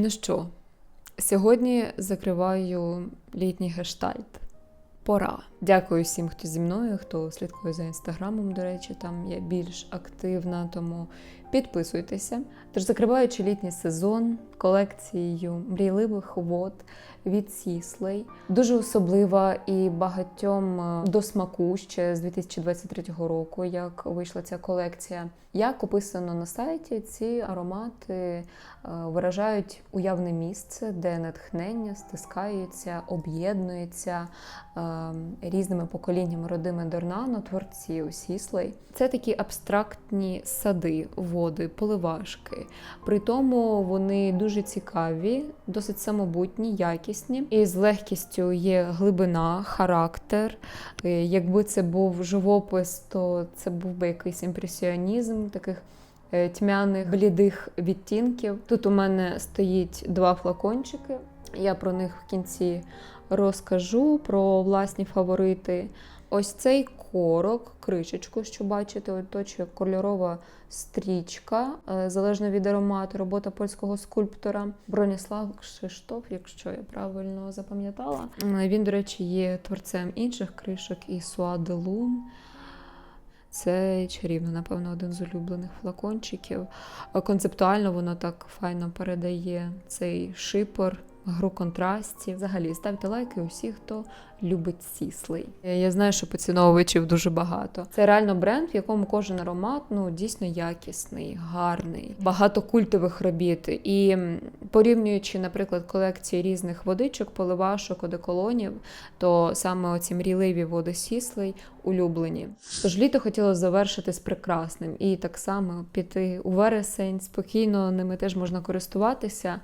Ну що, сьогодні закриваю літній гештальт. Пора. Дякую всім, хто зі мною, хто слідкує за інстаграмом. До речі, там я більш активна, тому підписуйтеся. Тож, закриваючи літній сезон колекцією мрійливих вод від Сіслей, дуже особлива і багатьом е, до смаку ще з 2023 року, як вийшла ця колекція. Як описано на сайті, ці аромати е, виражають уявне місце, де натхнення стискаються, об'єднуються е, різними поколіннями родими Дорнано, творців Сіслей. Це такі абстрактні сади, води, поливашки. При тому вони дуже цікаві, досить самобутні, якісні. І з легкістю є глибина, характер. Якби це був живопис, то це був би якийсь імпресіонізм таких е, тьмяних, блідих відтінків. Тут у мене стоїть два флакончики. Я про них в кінці розкажу про власні фаворити. Ось цей корок, кришечку, що бачите, оточує кольорова стрічка, е, залежно від аромату, робота польського скульптора Броніслав Кшиштоф, якщо я правильно запам'ятала. Е, Він, до речі, є творцем інших кришок і Суа де Лун. Це чарівно, напевно, один з улюблених флакончиків. Е, Концептуально воно так файно передає цей шипор, гру контрастів. Взагалі, ставте лайки усі, хто любить сіслей. Е, Я знаю, що поціновувачів дуже багато. Це реально бренд, в якому кожен аромат ну дійсно якісний, гарний, багато культових робіт. І порівнюючи, наприклад, колекції різних водичок, поливашок, одеколонів, то саме оці мрійливі води сіслей улюблені. Тож літо хотілося завершити з прекрасним і так само піти у вересень, спокійно ними теж можна користуватися.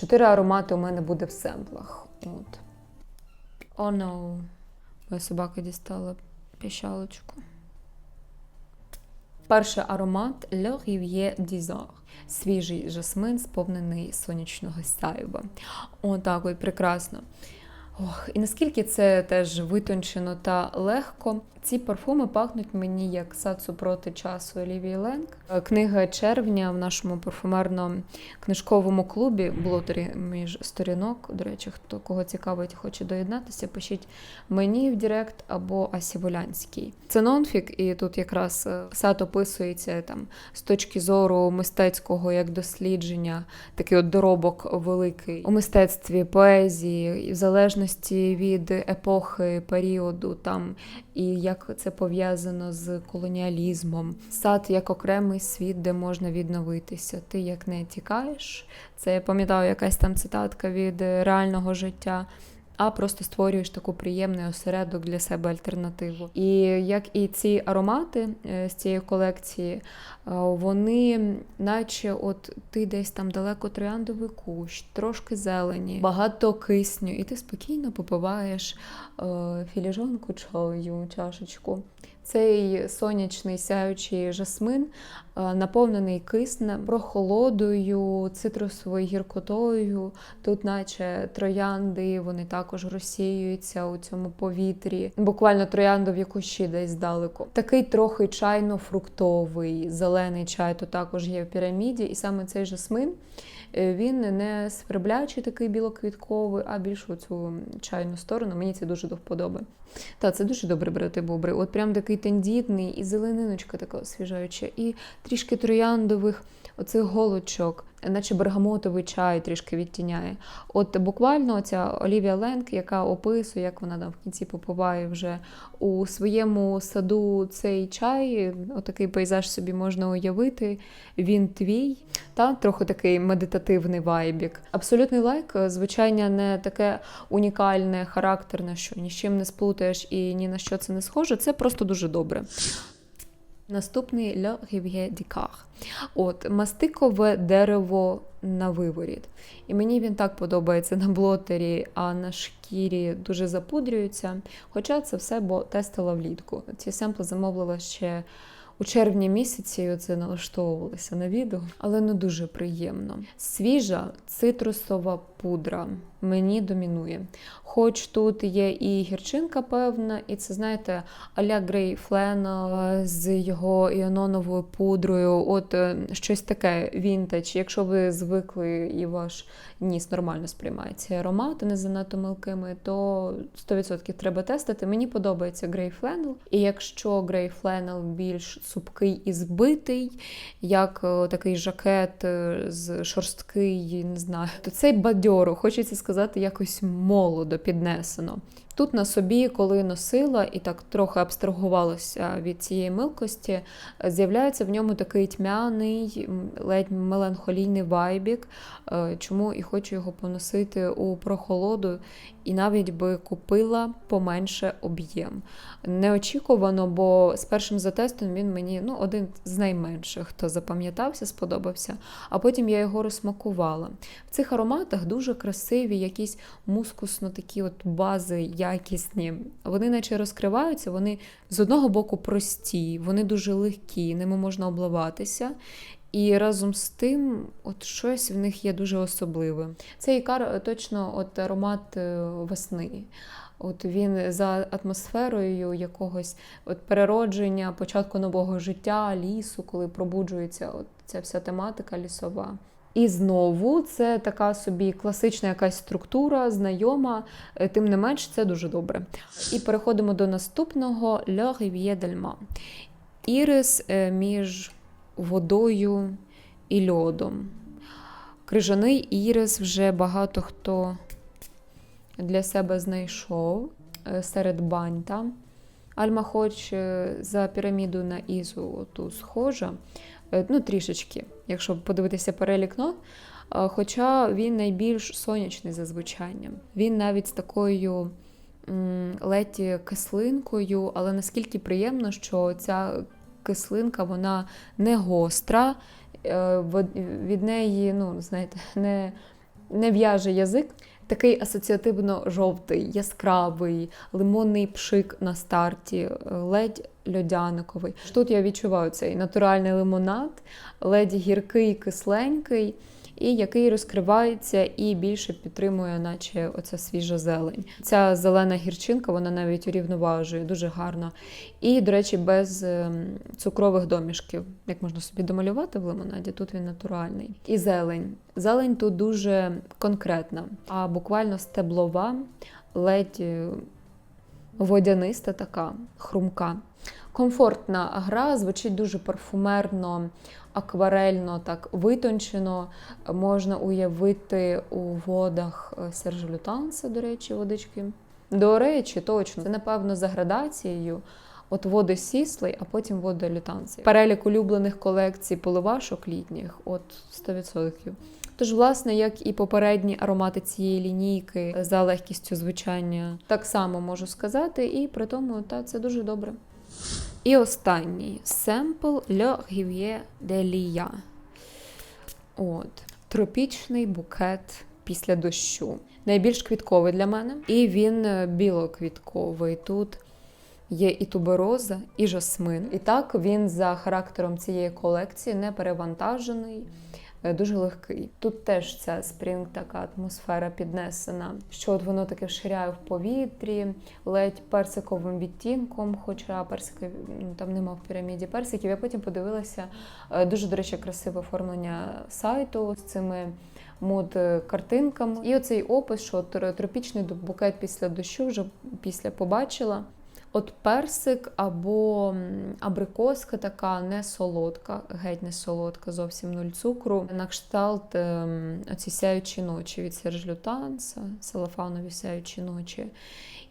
Чотири аромати у мене буде в семплах. От. О, oh, no. Моя собака дістала піщалочку. Перший аромат Le Rivier d'Isor. Свіжий жасмин, сповнений сонячного сяйва. Отак от прекрасно. Ох, і наскільки це теж витончено та легко. Ці парфуми пахнуть мені як сад супроти часу Олівії Ленк. Книга червня в нашому парфумерно-книжковому клубі блотері між сторінок. До речі, хто кого цікавить, хоче доєднатися, пишіть мені в Директ або Асі Волянський. Це нонфік, і тут якраз е, сад описується там з точки зору мистецького як дослідження, такий от доробок великий у мистецтві, поезії, і в залежності від епохи, періоду там і як це пов'язано з колоніалізмом. Сад як окремий світ, де можна відновитися. Ти як не тікаєш. Це я пам'ятаю якась там цитатка від реального життя. А просто створюєш таку приємний осередок для себе альтернативу. І як і ці аромати е, з цієї колекції, е, вони, наче, от ти десь там далеко трояндовий кущ, трошки зелені, багато кисню, і ти спокійно попиваєш е, філіжанку чаю, чашечку. Цей сонячний сяючий жасмин наповнений киснем, прохолодою, цитрусовою гіркотою. Тут, наче троянди, вони також розсіюються у цьому повітрі. Буквально трояндові кущі десь здалеку. Такий трохи чайно-фруктовий, зелений чай, то також є в піраміді, і саме цей жасмин. е, Він не сверблячий такий білоквітковий, а більш у цю чайну сторону. Мені це дуже до вподоби. Та це дуже добре брати бобри. От прям такий тендітний, і зелениночка така освіжаюча, і трішки трояндових оцих голочок, наче бергамотовий чай трішки відтіняє. От буквально ця Олівія Ленк, яка описує, як вона там в кінці попиває вже у своєму саду цей чай, отакий пейзаж собі можна уявити. Він твій, та трохи такий медитативний вайбік. Абсолютний лайк, звичайно, не таке унікальне, характерне, що ні з чим не сплутаєш і ні на що це не схоже. Це просто дуже добре. Наступний Le Rivière d'Icar. От мастикове дерево на виворіт. І мені він так подобається на блотері, а на шкірі дуже запудрюється. Хоча це все бо тестила влітку. Ці семпли замовила ще у червні місяці, оце налаштовувалися на відео, але не дуже приємно. Свіжа цитрусова пудра мені домінує. Хоч тут є і гірчинка певна, і це, знаєте, аля Грей Флена з його іононовою пудрою. От е, щось таке вінтаж. Якщо ви звикли і ваш ніс нормально сприймає ці аромати, не занадто мелкими, то 100% треба тестити. Мені подобається Грей Фленел. І якщо Грей Фленел більш цупкий і збитий, як е, такий жакет е, з шорсткий, не знаю, то цей бадьоро, хочеться сказати, якось молодо піднесено. Тут на собі, коли носила і так трохи абстрагувалася від цієї милкості, з'являється в ньому такий тьмяний, ледь меланхолійний вайбік, е, чому і хочу його поносити у прохолоду, і навіть би купила поменше об'єм. Неочікувано, бо з першим затестом він мені ну, один з найменших, хто запам'ятався, сподобався, а потім я його розсмакувала. В цих ароматах дуже красиві, якісь мускусно такі от бази якісні. Вони наче розкриваються, вони з одного боку прості, вони дуже легкі, ними можна обливатися. І разом з тим, от щось в них є дуже особливе. Цей ікар е, точно от аромат е, весни. От він за атмосферою якогось от переродження, початку нового життя, лісу, коли пробуджується от ця вся тематика лісова. І знову це така собі класична якась структура, знайома, е, тим не менш, це дуже добре. І переходимо до наступного Le Rivière del Mans. Ірис між водою і льодом. Крижаний ірис вже багато хто для себе знайшов е, серед бань. Альма хоч е, за піраміду на Ізу ту схожа, е, ну трішечки, якщо подивитися перелік нот, хоча він найбільш сонячний за звучанням. Він навіть з такою ледь кислинкою, але наскільки приємно, що ця кислинка вона не гостра, е, від неї, ну, знаєте, не, не в'яже язик. Такий асоціативно-жовтий, яскравий, лимонний пшик на старті, ледь льодяниковий. Тут я відчуваю цей натуральний лимонад, ледь гіркий, кисленький, і який розкривається і більше підтримує, наче оця свіжа зелень. Ця зелена гірчинка, вона навіть урівноважує дуже гарно. І, до речі, без ем, цукрових домішків. Як можна собі домалювати в лимонаді, тут він натуральний. І зелень. Зелень тут дуже конкретна, а буквально стеблова, ледь е, водяниста така, хрумка. Комфортна гра, звучить дуже парфумерно, акварельно, так витончено. Можна уявити у водах е, Сержа Лютанса, до речі, водички. До речі, точно. Це, напевно, за градацією. От води сіслий, а потім води лютанці. Перелік улюблених колекцій поливашок літніх, от 100%. Тож, власне, як і попередні аромати цієї лінійки за легкістю звучання, так само можу сказати, і при тому та, це дуже добре. І останній семпл Le Rivière de Lia. От. Тропічний букет після дощу. Найбільш квітковий для мене. І він е, білоквітковий. Тут є і тубероза, і жасмин. І так він за характером цієї колекції не перевантажений. Е, Дуже легкий. Тут теж ця спрінг така атмосфера піднесена, що от воно таке ширяє в повітрі, ледь персиковим відтінком, хоча персики ну, там нема в піраміді персиків. Я потім подивилася е, дуже, до речі, красиве оформлення сайту з цими мод картинками. І оцей опис, що тропічний букет після дощу вже після побачила. От персик або абрикоска така не солодка, геть не солодка, зовсім нуль цукру. На кшталт ем, оці сяючі ночі від Серж Лютанса, салафанові сяючі ночі.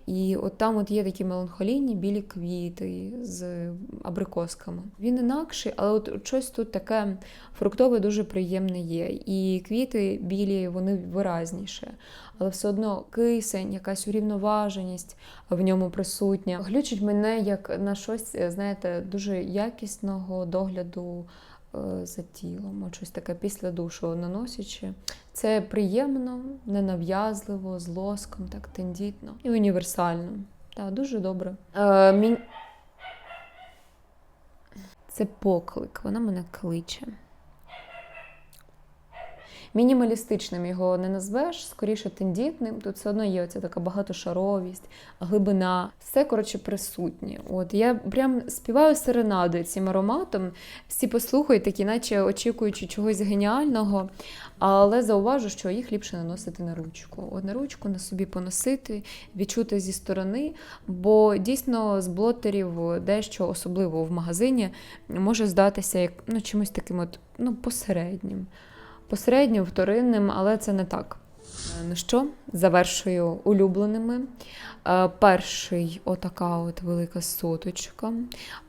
І от там от є такі меланхолійні білі квіти з абрикосками. Він інакший, але от щось тут таке фруктове дуже приємне є. І квіти білі, вони виразніше. Але все одно кисень, якась урівноваженість в ньому присутня. Глючить мене як на щось, е, знаєте, дуже якісного догляду е, за тілом. Щось таке після душу наносячи. Це приємно, ненав'язливо, з лоском, так тендітно і універсально. Так, дуже добре. Е, мін... Це поклик, вона мене кличе. Мінімалістичним його не назвеш, скоріше тендітним. Тут все одно є оця така багатошаровість, глибина, все коротше присутнє. От я прям співаю серенади цим ароматом. Всі послухають, такі, наче очікуючи чогось геніального. Але зауважу, що їх ліпше наносити на ручку. От на ручку на собі поносити, відчути зі сторони, бо дійсно з блотерів дещо особливо в магазині може здатися як ну, чимось таким от, ну, посереднім. Посереднім, вторинним, але це не так. Е, Ну що, завершую улюбленими. Е, Перший отака от велика соточка,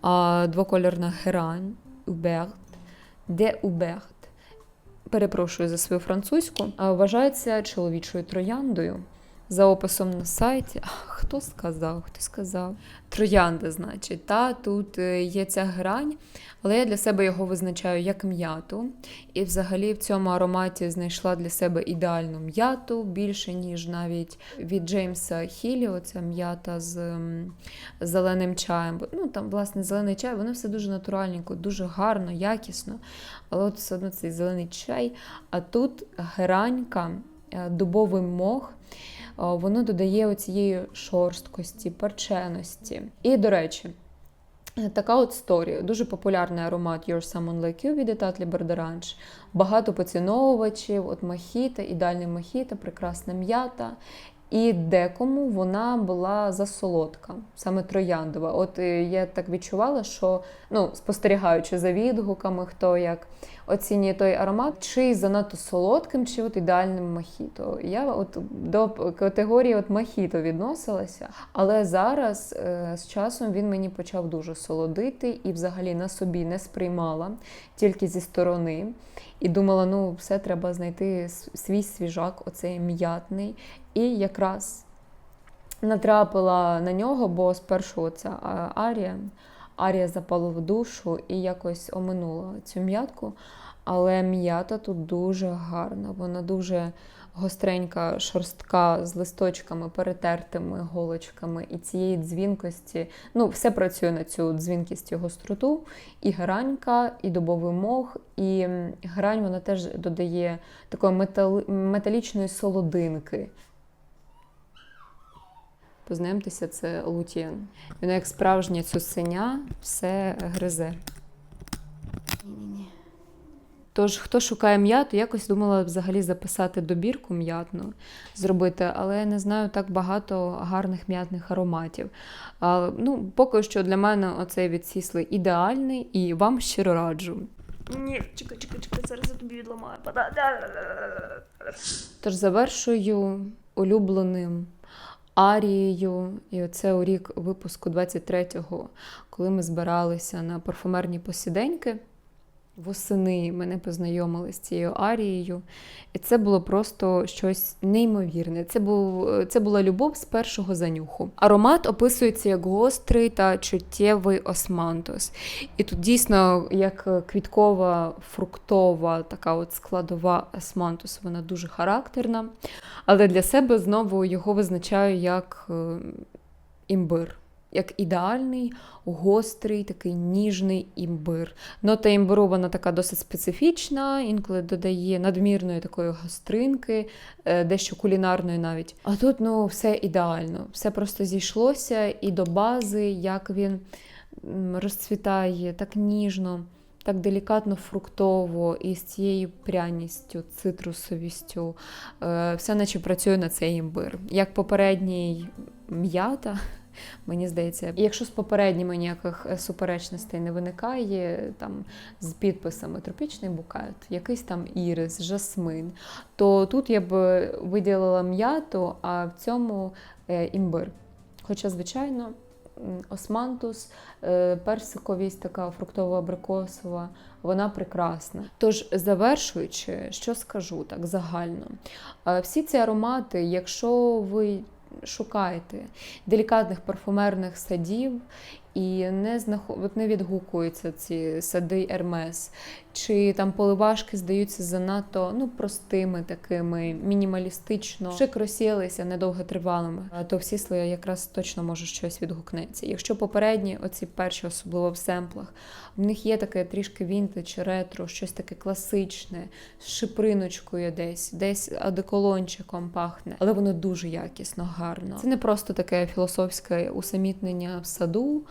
а, двокольорна герань, Уберт, де Уберт. Перепрошую за свою французьку, вважається чоловічою трояндою. За описом на сайті. Хто сказав? Хто сказав? Троянда, значить. Та тут е, є ця грань, але я для себе його визначаю як м'яту. І взагалі в цьому ароматі знайшла для себе ідеальну м'яту, більше, ніж навіть від Джеймса Хілі, оця м'ята з зеленим чаєм. Ну, там, власне, зелений чай, воно все дуже натуральненько, дуже гарно, якісно. Але от все одно цей зелений чай. А тут геранька, е, дубовий мох. Е, Воно додає оцієї шорсткості, перченості. І, до речі, е, така от сторія. Дуже популярний аромат Your Someone Like You від Etatle Berderange. Багато поціновувачів, от мохіта, ідеальний мохіта, прекрасна м'ята. І декому вона була засолодка, саме трояндова. От е, я так відчувала, що ну, спостерігаючи за відгуками, хто як оцінює той аромат, чи занадто солодким, чи от ідеальним мохіто. Я от до категорії от мохіто відносилася, але зараз е, з часом він мені почав дуже солодити і взагалі на собі не сприймала, тільки зі сторони. І думала, ну все треба знайти свій свіжак, оцей м'ятний. І якраз натрапила на нього, бо спершу ця арія, арія запала в душу і якось оминула цю м'ятку. Але м'ята тут дуже гарна, вона дуже гостренька, шорстка з листочками, перетертими голочками і цієї дзвінкості. Ну, все працює на цю дзвінкість і гостроту. І гранька, і дубовий мох, і грань вона теж додає такої метал... металічної солодинки. Познайомтеся, це Лутєн. Він як справжня цуценя все гризе. Тож, хто шукає м'яту, якось думала взагалі записати добірку м'ятну, зробити, але я не знаю так багато гарних м'ятних ароматів. А, ну, поки що для мене оцей від Сісли ідеальний і вам щиро раджу. Ні, чекай, чекай, чекай, зараз я тобі відламаю. Тож завершую улюбленим арією, і оце у рік випуску 23-го, коли ми збиралися на парфумерні посіденьки. Восени мене познайомили з цією арією, і це було просто щось неймовірне. Це був це була любов з першого занюху. Аромат описується як гострий та чуттєвий османтус. І тут дійсно як квіткова, фруктова, така от складова османтус, вона дуже характерна. Але для себе знову його визначаю як е, імбир. Як ідеальний, гострий, такий ніжний імбир. Нота імбиру вона така досить специфічна, інколи додає надмірної такої гостринки, е, дещо кулінарної навіть. А тут ну, все ідеально, все просто зійшлося і до бази, як він розцвітає так ніжно, так делікатно фруктово, і з цією пряністю, цитрусовістю. Е, Все наче працює на цей імбир. Як попередній м'ята. Мені здається, якщо з попередніми ніяких е, суперечностей не виникає, там з підписами тропічний букет, якийсь там ірис, жасмин, то тут я б виділила м'яту, а в цьому е, імбир. Хоча, звичайно, османтус, е, персиковість, така фруктово-абрикосова, вона прекрасна. Тож, завершуючи, що скажу так загально, Е, всі ці аромати, якщо ви шукаєте делікатних парфумерних садів і не знаход... от не відгукуються ці сади Ермес, чи там поливашки здаються занадто ну, простими, такими мінімалістично, ще кросілися недовготривалими, то всі слої якраз точно може щось відгукнеться. Якщо попередні, оці перші, особливо в семплах, в них є таке трішки вінтидж, ретро, щось таке класичне, з шиприночкою десь, десь одеколончиком пахне, але воно дуже якісно, гарно. Це не просто таке філософське усамітнення в саду,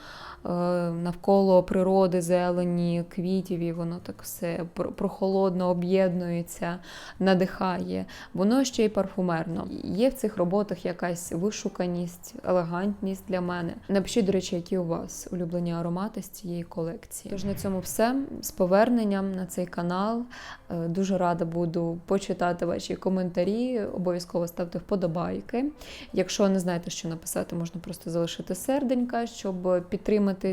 навколо природи, зелені, квітів, і воно так все прохолодно об'єднується, надихає. Воно ще й парфумерно. Є в цих роботах якась вишуканість, елегантність для мене. Напишіть, до речі, які у вас улюблені аромати з цієї колекції. Тож на цьому все. З поверненням на цей канал. Е, Дуже рада буду почитати ваші коментарі. Обов'язково ставте вподобайки. Якщо не знаєте, що написати, можна просто залишити серденька, щоб підтримати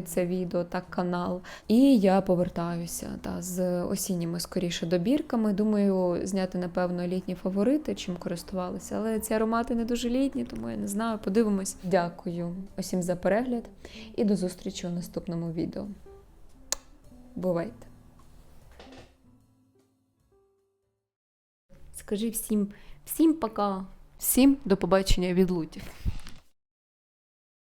це відео та канал. І я повертаюся та, з осінніми скоріше добірками. Думаю, зняти, напевно, літні фаворити, чим користувалися. Але ці аромати не дуже літні, тому я не знаю. Подивимось. Дякую усім за перегляд і до зустрічі у наступному відео. Бувайте! Скажи всім, всім пока. Всім до побачення від лутів.